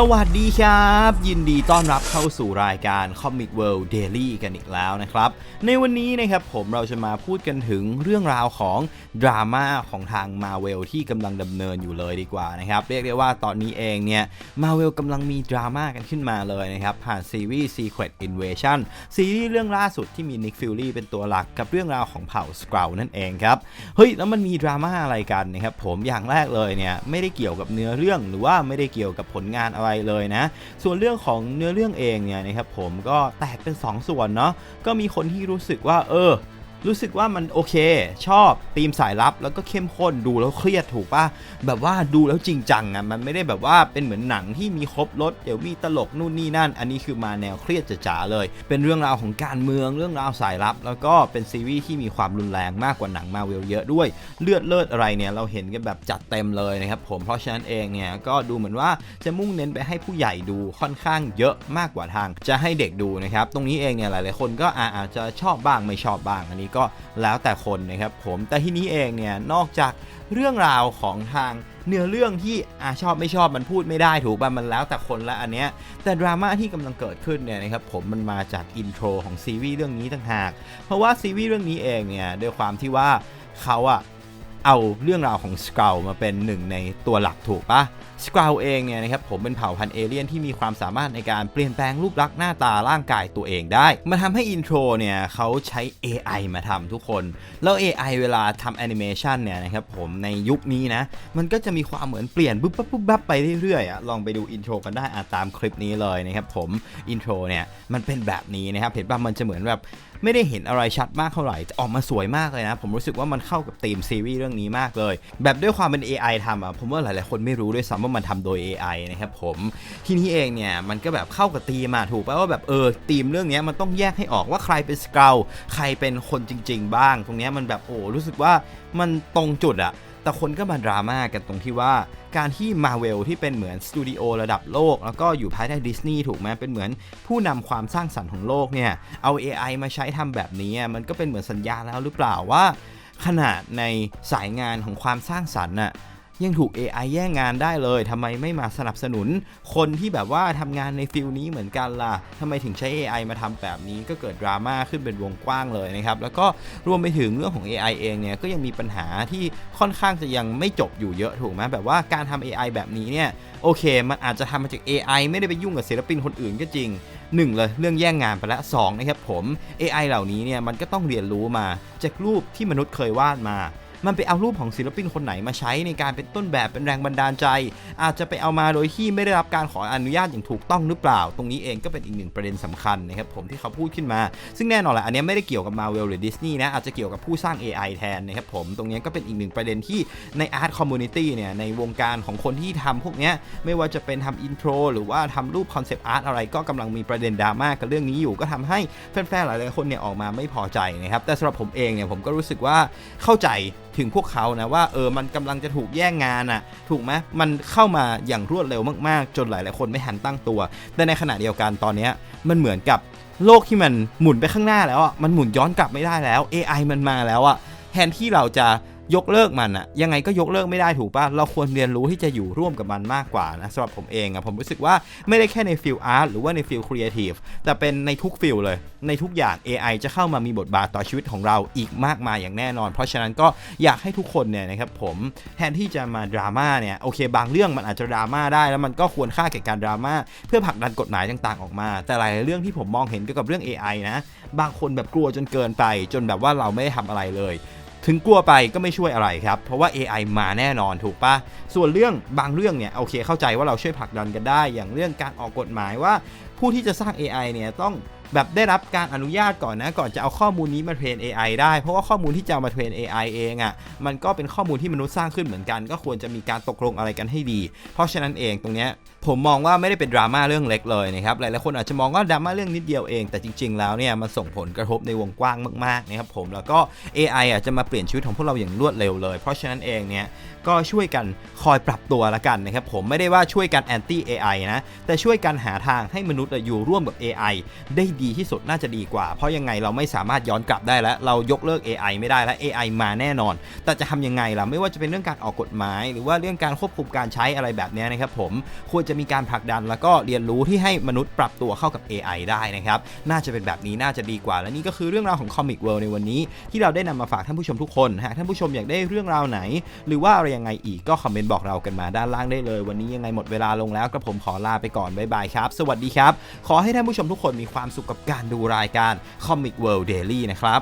สวัสดีครับ ยินดีต้อนรับเข้าสู่รายการ Comic World Daily กันอีกแล้วนะครับ ในวันนี้นะครับผมเราจะมาพูดกันถึงเรื่องราวของดราม่าของทาง Marvel ที่กำลังดำเนินอยู่เลยดีกว่านะครับ เรียกได้ว่าตอนนี้เองเนี่ย Marvel กำลังมีดราม่ากันขึ้นมาเลยนะครับ ผ่านซีรีส์ Secret Invasion ซีรีส์เรื่องล่าสุดที่มี Nick Fury เป็นตัวหลักกับเรื่องราวของเผ่า Skrull นั่นเองครับเฮ้ยแล้วมันมีดราม่าอะไรกันนะครับผมอย่างแรกเลยเนี่ยไม่ได้เกี่ยวกับเนื้อเรื่องหรือว่าไม่ได้เกี่ยวกับผลงานอะไรเลยนะ ส่วนเรื่องของเนื้อเรื่องเองเนี่ยนะครับผมก็แตกเป็น 2ส่วนเนาะก็มีคนที่รู้สึกว่าเออ รู้สึกว่ามันโอเค ชอบธีมสายลับแล้วก็เข้มข้นดูแล้วเครียดถูกปะแบบว่าดูแล้วจริงจังอะมันไม่ได้แบบว่าเป็นเหมือนหนังที่มีครบรถเดี๋ยวมีตลกนู่นนี่นั่น อันนี้คือมาแนวเครียดจ๋าเลย เป็นเรื่องราวของการเมืองเรื่องราวสายลับ แล้วก็เป็นซีรีส์ที่มีความรุนแรงมากกว่าหนังมาเวลเยอะด้วยเลือดเลือดอะไรเนี่ยเราเห็นกันแบบจัดเต็มเลยนะครับผมเพราะฉะนั้นเองเนี่ยก็ดูเหมือนว่าจะมุ่งเน้นไปให้ผู้ใหญ่ดูค่อนข้างเยอะมากกว่าทาง จะให้เด็กดูนะครับตรงนี้เองเนี่ยหลายๆคนก็อาอาจจะชอบบ้างไม่ชอบบ้างอันนี้ก็แล้วแต่คนนะครับผมแต่ที่นี้เองเนี่ยนอกจากเรื่องราวของทางเนื้อเรื่องที่อาชอบไม่ชอบมันพูดไม่ได้ถูกป่ะมันแล้วแต่คนละอันเนี้ยแต่ดราม่าที่กำลังเกิดขึ้นเนี่ยนะครับผมมันมาจากอินโทรของซีรีส์เรื่องนี้ต่างหาก เพราะว่าซีรีส์เรื่องนี้เองเนี่ยด้วยความที่ว่าเขาอะ เอาเรื่องราวของสก u l มาเป็นหนึ่งในตัวหลักถูกปะสก u l เองเนี่ยนะครับผมเป็นเผ่าพันธุ์เอเลี่ยนที่มีความสามารถในการเปลี่ยนแปลงรูปลักษณ์หน้าตาร่างกายตัวเองได้ มันทำให้อินโทรเนี่ยเขาใช้ AI มาทำทุกคน แล้ว AI เวลาทำแอนิเมชันเนี่ยนะครับผมในยุคนี้นะ มันก็จะมีความเหมือนเปลี่ยนปุ๊บปั๊บปุ๊บปั๊บไปเรื่อยๆอะลองไปดูอินโทรกันได้อะตามคลิปนี้เลยนะครับผมอินโทรเนี่ยมันเป็นแบบนี้นะครับเห็นป่ะมันจะเหมือนแบบไม่ได้เห็นอะไรชัดมากเท่าไหร่แต่ออกมาสวยมากเลยนะ ผมรู้สึกว่ามันเข้ากับธีมซีรีส์เรื่องนี้มากเลย แบบด้วยความเป็น AI ทำอะผมว่าหลายๆ คนไม่รู้ด้วยซ้ำว่ามันทำโดย AI นะครับผมที่นี้เองเนี่ยมันก็แบบเข้ากับธีมมาถูกป่ะว่าแบบเออธีมเรื่องนี้มันต้องแยกให้ออกว่าใครเป็นสเกลใครเป็นคนจริง ๆ บ้าง ตรงนี้มันแบบโอ้รู้สึกว่ามันตรงจุดอะ แต่คนก็มาดราม่ากันตรงที่ว่าการที่มาเวลที่เป็นเหมือนสตูดิโอระดับโลก แล้วก็อยู่ภายใต้ดิสนีย์ถูกไหมเป็นเหมือนผู้นำความสร้างสรรค์ของโลกเนี่ย เอา AI มาใช้ทำแบบนี้ มันก็เป็นเหมือนสัญญาแล้วหรือเปล่าว่า ขนาดในสายงานของความสร้างสรรค์น่ะ ยังถูก AI แย่งงานได้เลยทำไมไม่มาสนับสนุน คนที่แบบว่าทำงานในฟิลนี้เหมือนกันล่ะทำไมถึงใช้ AI มาทำแบบนี้ก็เกิดดราม่าขึ้นเป็นวงกว้างเลยนะครับ แล้วก็รวมไปถึงเรื่องของ AI เองเนี่ยก็ยังมีปัญหาที่ค่อนข้างจะยังไม่จบอยู่เยอะถูกไหมแบบว่าการทำ AI แบบนี้เนี่ยโอเค มันอาจจะทำมาจาก AI ไม่ได้ไปยุ่งกับศิลปินคนอื่นก็จริงหนึ่งเลยเรื่องแย่งงานไปแล้วสองนะครับผม AI เหล่านี้เนี่ยมันก็ต้องเรียนรู้มาจากรูปที่มนุษย์เคยวาดมา มันไปเอารูปของศิลปินคนไหนมาใช้ในการเป็นต้นแบบเป็นแรงบันดาลใจ อาจจะไปเอามาโดยที่ไม่ได้รับการขออนุญาตอย่างถูกต้องหรือเปล่า ตรงนี้เองก็เป็นอีกหนึ่งประเด็นสำคัญนะครับผมที่เขาพูดขึ้นมา ซึ่งแน่นอนแหละอันนี้ไม่ได้เกี่ยวกับ Marvel หรือ Disney นะอาจจะเกี่ยวกับผู้สร้าง AI แทนนะครับผมตรงนี้ก็เป็นอีกหนึ่งประเด็นที่ใน Art Community เนี่ยในวงการของคนที่ทำพวกเนี้ยไม่ว่าจะเป็นทำอินโทรหรือว่าทำรูปคอนเซปต์อาร์ตอะไรก็กำลังมีประเด็นดราม่ากับเรื่องนี้อยู่ก็ทำให้แฟนๆหลายๆคนเนี่ยออกมาไม่พอใจนะครับแต่สำหรับผมเองเนี่ยผมก็รู้สึกว่าเข้าใจถึงพวกเขานะว่าเออมันกำลังจะถูกแย่งงานอะถูกไหมมันเข้ามาอย่างรวดเร็วมากๆ จนหลาย ๆ คนไม่หันตั้งตัว แต่ในขณะเดียวกันตอนเนี้มันเหมือนกับโลกที่มันหมุนไปข้างหน้าแล้วอะมันหมุนย้อนกลับไม่ได้แล้ว AI มันมาแล้วอะแทนที่เราจะ ยกเลิกมันอะยังไงก็ยกเลิกไม่ได้ถูกป่ะเราควรเรียนรู้ที่จะอยู่ร่วมกับมันมากกว่านะสำหรับผมเองอะผมรู้สึกว่าไม่ได้แค่ในฟิลอาร์ตหรือว่าในฟิลครีเอทีฟแต่เป็นในทุกฟิลเลยในทุกอย่าง AI จะเข้ามามีบทบาทต่อชีวิตของเราอีกมากมายอย่างแน่นอน เพราะฉะนั้นก็อยากให้ทุกคนเนี่ยนะครับผมแทนที่จะมาดราม่าเนี่ยโอเค บางเรื่องมันอาจจะดราม่าได้ แล้วมันก็ควรค่าแก่การดราม่าเพื่อผลักดันกฎหมายต่างๆ ออกมา แต่หลายเรื่องที่ผมมองเห็นเกี่ยวกับเรื่อง AI นะบางคนแบบกลัวจนเกินไป จนแบบว่าเราไม่ได้ทำอะไรเลย ถึงกลัวไปก็ไม่ช่วยอะไรครับ เพราะว่า AI มาแน่นอนถูกปะส่วนเรื่องบางเรื่องเนี่ยโอเคเข้าใจว่าเราช่วยผลักดันกันได้ อย่างเรื่องการออกกฎหมายว่าผู้ที่จะสร้าง AI เนี่ยต้อง แบบได้รับการอนุญาตก่อนนะ ก่อนจะเอาข้อมูลนี้มาเทรน AI ได้ เพราะว่าข้อมูลที่จะมาเทรน AI เองอะ่ะ มันก็เป็นข้อมูลที่มนุษย์สร้างขึ้นเหมือนกัน ก็ควรจะมีการตกลงอะไรกันให้ดี เพราะฉะนั้นเองตรงเนี้ยผมมองว่าไม่ได้เป็นดราม่าเรื่องเล็กเลยนะครับ หลายๆคนอาจจะมองว่าดราม่าเรื่องนิดเดียวเอง แต่จริง ๆ แล้วเนี่ยมันส่งผลกระทบในวงกว้างมากๆนะครับผม แล้วก็ AI อะจะมาเปลี่ยนชีวิตของพวกเราอย่างรวดเร็วเลย เพราะฉะนั้นเองเนี่ยก็ช่วยกันคอยปรับตัวละกันนะครับผมไม่ได้ว่าช่วยกันแอนตี้ AI นะ แต่ช่วยกันหาทางให้มนุษย์อะอยู่ร่วมกับ AI ได้ดีที่สุดน่าจะดีกว่า เพราะยังไงเราไม่สามารถย้อนกลับได้แล้ว เรายกเลิก AI ไม่ได้แล้ว AI มาแน่นอน แต่จะทำยังไงล่ะ ไม่ว่าจะเป็นเรื่องการออกกฎหมาย หรือว่าเรื่องการควบคุมการใช้อะไรแบบนี้นะครับผม ควรจะมีการผลักดันแล้วก็เรียนรู้ที่ให้มนุษย์ปรับตัวเข้ากับ AI ได้นะครับ น่าจะเป็นแบบนี้น่าจะดีกว่า และนี่ก็คือเรื่องราวของ Comic World ในวันนี้ ที่เราได้นำมาฝากท่านผู้ชมทุกคนหากท่านผู้ชมอยากได้เรื่องราวไหน หรือว่าอะไรยังไงอีกก็คอมเมนต์บอกเรากันมาด้านล่างได้เลย วันนี้ยังไงหมดเวลาลงแล้วกระผมขอลาไปก่อนบ๊ายบายครับ สวัสดีครับ ขอให้ท่านผู้ชมทุกคนมีความสุขกับการดูรายการ Comic World Daily นะครับ